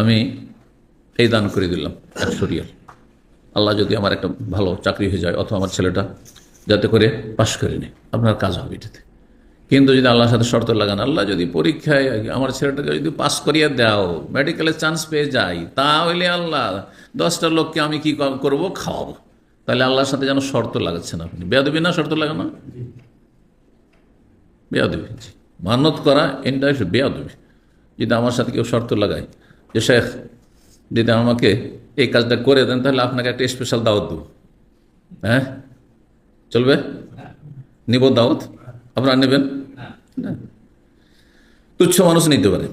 আমি এই দান করে দিলাম রিয়াল আল্লাহ যদি আমার একটা ভালো চাকরি হয়ে যায় অথবা আমার ছেলেটা যাতে করে পাশ করে নেয়, আপনার কাজ হবে এটাতে। কিন্তু যদি আল্লাহর সাথে শর্ত লাগান, আল্লাহ যদি পরীক্ষায় আমার ছেলেটাকে যদি পাস করিয়ে দাও মেডিকেলে চান্স পেয়ে যাই তাহলে আল্লাহ দশটা লোককে আমি কি করব? খাওয়াবো। তাহলে আল্লাহর সাথে যেন শর্ত লাগাচ্ছেন আপনি। বেয়াদবি না শর্ত লাগানো? বেয়াদবি। মানত করা ইনডাইরেক্ট বেয়াদবি। যদি আমার সাথে কেউ শর্ত লাগায় যে শেখ, যদি আমাকে এই কাজটা করে দেন, তাহলে আপনাকে একটা স্পেশাল দাওয়াত দেবো। হ্যাঁ? চলবে? নিব দাওয়াত? আপনারা নেবেন। তুচ্ছ মানুষ নিতে পারে।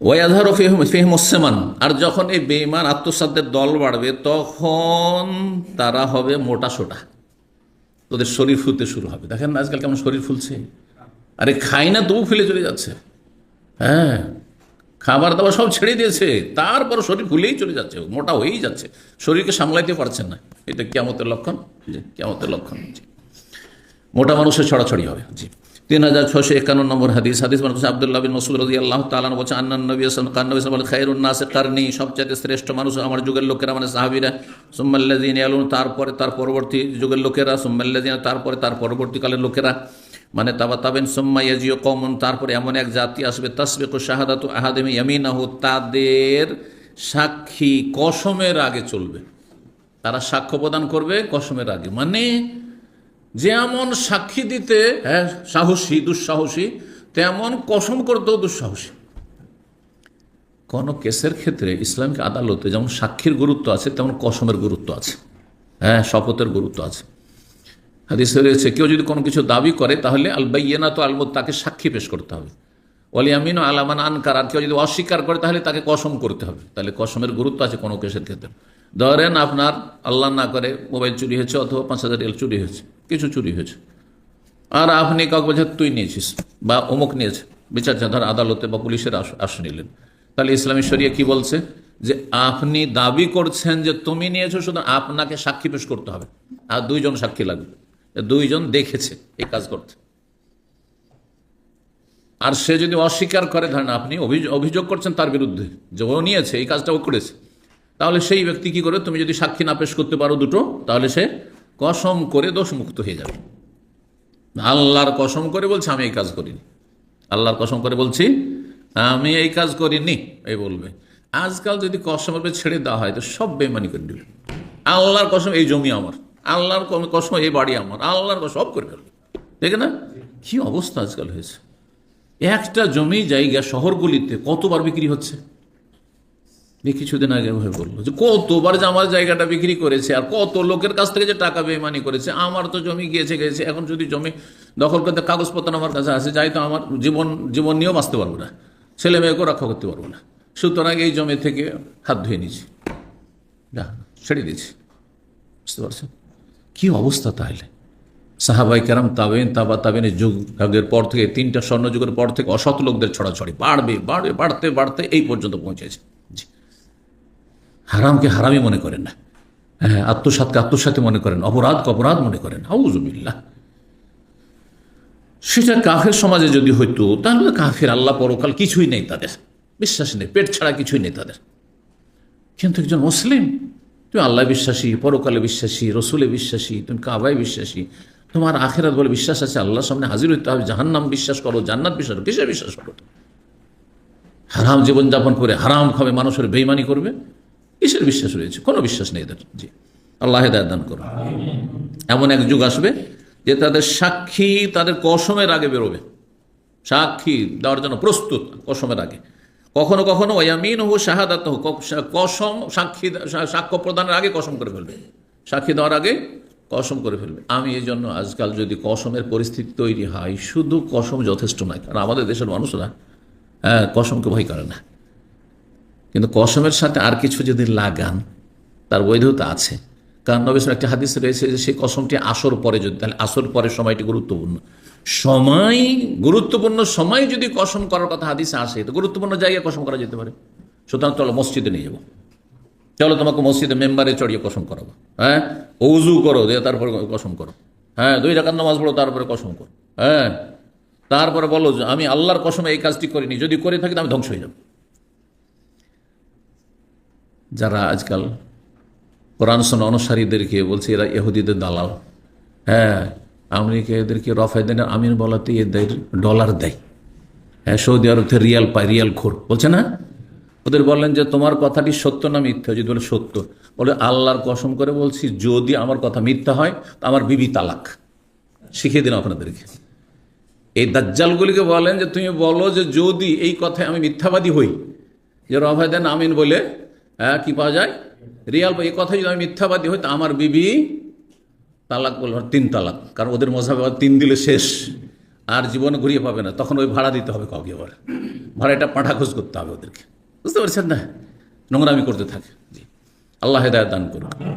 ওয়াধার ফিহিম ওসেমান আর যখন এই বেইমান আত্মসাধ্যের দল বাড়বে, তখন তারা হবে মোটা সোটা। তোদের শরীর ফুলতে শুরু হবে। দেখেন না আজকাল কেমন শরীর ফুলছে? আরে খাই না তবু ফেলে চলে যাচ্ছে। হ্যাঁ? খাবার দাবার সব ছেড়ে দিয়েছে। তারপর শরীর ফুলেই চলে যাচ্ছে, মোটা হয়েই যাচ্ছে। শরীরকে সামলাইতে পারছেন না। এটা কেমতের লক্ষণ? কেমতের লক্ষণ মোটা মানুষের ছড়াছড়ি হবে, জি। তিন হাজার ছশো একান্ন নম্বর হাদিস হাদিস মানুষ আবদুল্লাহ বিন মসুদ রদি আল্লাহ তালান বলছে, আন্নান নবী আসলাম কান নবী সাল খাইরুন্নাসে কারণি সবচাইতে শ্রেষ্ঠ মানুষ আমার যুগের লোকেরা মানে সাহাবিরা। সুম্মাল্লাদিন আলুন তারপরে তার পরবর্তী যুগের লোকেরা সুম্মাল্লাদিন তারপরে তার পরবর্তীকালের লোকেরা। মানে তাবা তাবেন সোম্মাইয়াজিও কমন তারপরে এমন এক জাতি আসবে, তসবেক শাহাদাত আহাদেমি ইয়ামিনাহু, তাদের সাক্ষী কসমের আগে চলবে। তারা সাক্ষ্য প্রদান করবে কসমের আগে। মানে যেমন সাক্ষী দিতে হ্যাঁ সাহসী, দুঃসাহসী, তেমন কসম করতেও দুঃসাহসী। কোনো কেসের ক্ষেত্রে ইসলামিক আদালতে যেমন সাক্ষীর গুরুত্ব আছে, তেমন কসমের গুরুত্ব আছে। হ্যাঁ শপথের গুরুত্ব আছে। হাদিসে রয়েছে, কেউ যদি কোনো কিছু দাবি করে, তাহলে আল বাইয়েনা তো আলমত তাকে সাক্ষী পেশ করতে হবে। আমিন আলামান আনকার, আর কেউ যদি অস্বীকার করে, তাহলে তাকে কসম করতে হবে। তাহলে কসমের গুরুত্ব আছে কোনো কেসের ক্ষেত্রে। ধরেন আপনার আল্লাহ না করে মোবাইল চুরি হয়েছে, অথবা পাঁচ হাজার চুরি হয়েছে, কিছু চুরি হয়েছে। আর আপনি কাউকে বলছেন, তুই নিয়েছিস বা অমুক নিয়েছে। বিচার ধর আদালতে বা পুলিশের আস- নিলেন। তাহলে ইসলামী শরিয়া কি বলছে? যে আপনি দাবি করছেন যে তুমি নিয়েছো শুধু আপনাকে সাক্ষী পেশ করতে হবে। আর দুইজন সাক্ষী লাগবে। দুইজন দেখেছে এই কাজ করতে। আর সে যদি অস্বীকার করে, ধরেন আপনি অভিযোগ করছেন তার বিরুদ্ধে, যে ও নিয়েছে, এই কাজটা ও করেছে, তাহলে সেই ব্যক্তি কি করে? তুমি যদি সাক্ষী না পেশ করতে পারো দুটো, তাহলে সে কসম করে দোষমুক্ত হয়ে যাবে। আল্লাহর কসম করে বলছে, আমি এই কাজ করিনি। আল্লাহর কসম করে বলছি, আমি এই কাজ করিনি এই বলবে। আজকাল যদি কসমের ছেড়ে দেওয়া হয়, তো সব বেমানি করে দেবে আল্লাহর কসম, এই জমি আমার। আল্লাহর কসম, এই বাড়ি আমার। আল্লাহর সব করে ফেলবে। ঠিক না? কি অবস্থা আজকাল হয়েছে। একটা জমি জায়গা শহরগুলিতে কতবার বিক্রি হচ্ছে? কিছুদিন আগে হয়ে বলল যে, কতবার যে আমার জায়গাটা বিক্রি করেছে আর কত লোকের কাছ থেকে যে টাকা বেমানি করেছে, আমার তো জমি গিয়েছে গেছে এখন যদি জমি দখল করতে কাগজপত্র আমার কাছে আছে যাই তো আমার জীবন জীবন নিয়েও বাঁচতে পারব না। ছেলে মেয়েকেও রক্ষা করতে পারব না। সুতরাং এই জমি থেকে হাত ধুয়ে নিয়েছি। ছেড়ে দিয়েছি। বুঝতে পারছেন? কি অবস্থা তাহলে? সাহাবাই কেরাম তাবেন তাবা তাবেনের যুগ যুগের পর থেকে, তিনটা স্বর্ণযুগের পর থেকে অসৎ লোকদের ছড়াছড়ি বাড়বে বাড়বে, বাড়তে বাড়তে এই পর্যন্ত পৌঁছেছে। হারামকে হারামই মনে করেন না। হ্যাঁ আত্মসাতকে আত্মসাতে মনে করেন, অপরাধকে অপরাধ মনে করেন। আউজুবিল্লাহ সেটা কাফের সমাজে যদি হইতো, তাহলে কাফের আল্লাহ পরকাল কিছুই নেই তাদের। বিশ্বাস নেই, পেট ছাড়া কিছুই নেই তাদের। কিন্তু একজন মুসলিম তুমি আল্লাহ বিশ্বাসী, পরকালে বিশ্বাসী, রসুলে বিশ্বাসী, তুমি কাবায় বিশ্বাসী। তোমার আখেরাত বলে বিশ্বাস আছে, আল্লাহর সামনে হাজির হইতে হবে। জাহান্নাম বিশ্বাস করো, জান্নাত বিশ্বাস কিসে বিশ্বাস করো? হারাম জীবনযাপন করে হারাম খাবে মানুষের বেইমানি করবে? কিসের বিশ্বাস রয়েছে? কোনো বিশ্বাস নেই এদের। জি। আল্লাহ হেদায়ত দান করো এমন এক যুগ আসবে যে তাদের সাক্ষী তাদের কসমের আগে বেরোবে। সাক্ষী দেওয়ার জন্য প্রস্তুত কসমের আগে। কখনো কখনো ওয়ামিন হো শাহাদাত কসম সাক্ষী সাক্ষ্য প্রদানের আগে কসম করে ফেলবে। সাক্ষী দেওয়ার আগে কসম করে ফেলবে। আমি এই জন্য আজকাল যদি কসমের পরিস্থিতি তৈরি হয়, শুধু কসম যথেষ্ট নয়, কারণ আমাদের দেশের মানুষরা হ্যাঁ কসমকে ভয় করে না। কিন্তু কসমের সাথে আর কিছু যদি লাগান, তার বৈধতা আছে। কারণ নবেশের একটা হাদিস রয়েছে যে সেই কসমটি আসর পরে যদি, তাহলে আসর পরের সময়টি গুরুত্বপূর্ণ। সময় গুরুত্বপূর্ণ সময় যদি কসম করার কথা হাদিসে আসে, তো গুরুত্বপূর্ণ জায়গায় কসম করা যেতে পারে। সুতরাং চলো মসজিদে নিয়ে যাব। চলো তোমাকে মসজিদে মেম্বারে চড়িয়ে কসম করাবো। হ্যাঁ? উজু করো, দিয়ে তারপরে কসম করো। হ্যাঁ? দুই টাকার নামাজ পড়ো, তারপরে কসম করো। হ্যাঁ? তারপরে বলো যে আমি আল্লাহর কসমে এই কাজটি করিনি, যদি করে থাকি আমি ধ্বংস হয়ে যাব। যারা আজকাল কোরআন অনুসারীদেরকে বলছে, এরা এহুদিদের দালাল। হ্যাঁ আমেরিকা এদেরকে রফায়দিনের আমিন বলাতে এদের ডলার দেয়। হ্যাঁ সৌদি আরব রিয়াল পায়, রিয়াল খোর। বলছে না? ওদের বললেন যে, তোমার কথাটি সত্য না মিথ্যা? যদি বলে, সত্য। বলে, আল্লাহর কসম করে বলছি, যদি আমার কথা মিথ্যা হয়, তো আমার বিবি তালাক। শিখিয়ে দিন আপনাদেরকে। এই দাজ্জালগুলিকে বলেন যে, তুমি বলো যে, যদি এই কথায় আমি মিথ্যাবাদী হই, যে রফায়দান আমিন বলে হ্যাঁ কী পাওয়া যায়? রিয়াল এই কথা যদি আমি মিথ্যাবাদী হই, তো আমার বিবি তালাক বলব তিন তালাক। কারণ ওদের মজাবে তিন দিলে শেষ। আর জীবনে ঘুরিয়ে পাবে না। তখন ওই ভাড়া দিতে হবে কাউকে আবার। ভাড়াটা পাঠা খোঁজ করতে হবে ওদেরকে। বুঝতে পারছেন না? নোংরামি করতে থাকে। জি। আল্লাহ হেদায়ত দান করুন